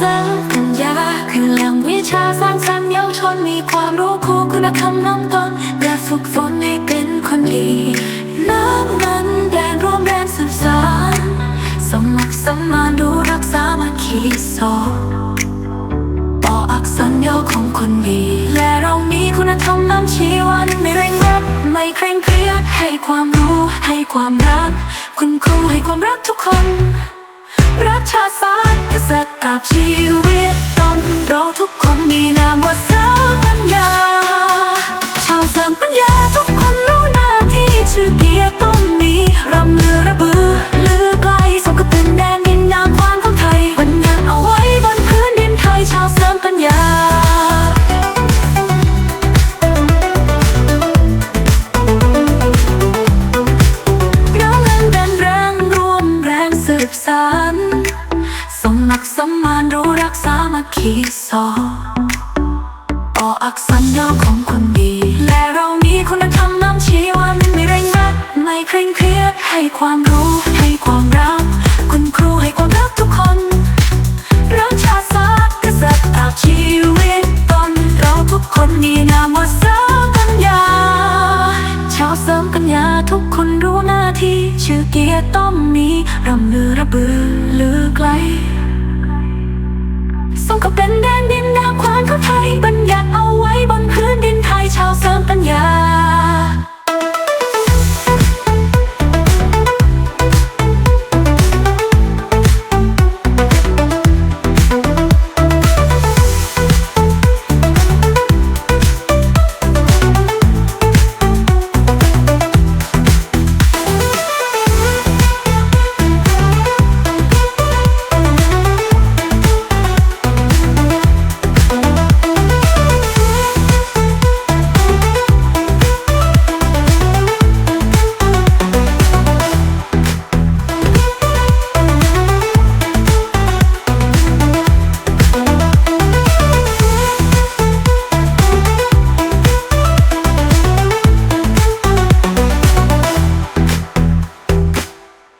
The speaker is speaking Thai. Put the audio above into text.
สริมปัญญาคือแหล่งวิชาสร้างสรรค์เยาวชนมีความรู้ครูคุณธรรมน้อมตนและฝึกฝนให้เป็นคนดีน้ำมันแดนร่วมแรงสืบสานสมัครสมานดูรักษามาคีสอต่ออักษรย่อของคนดี และเรามีคุณธรรมนำชีวันไม่เร่งรัดไม่เคร่งเครียดให้ความรู้ให้ความรัก คุณครูให้ความรักทุกคน ปัญญาทุกคนรู้หน้าที่ชื่อเกียรติต้องมีรำลือระบือลือไกลสมกับเป็นแดนดินนามความของไทยวันงานเอาไว้บนพื้นดินไทยชาวเสริมปัญญาเราเงินเป็นแรงรวมแรงสืบสานสมหนักสมานรู้รักษามาคีสอต่ออักษรย่อของคน ความรู้ให้ความรัก คุณครูให้ความรักทุกคนรักชาติศาสตร์กษัตริย์อาชีวิตตนเราทุกคนมีนามว่าเสริมปัญญาชาวเสริมปัญญาทุกคนรู้หน้าที่ชื่อเกียรติต้องมีรำลือระบือลือไกลสมกับเป็นแดนดิ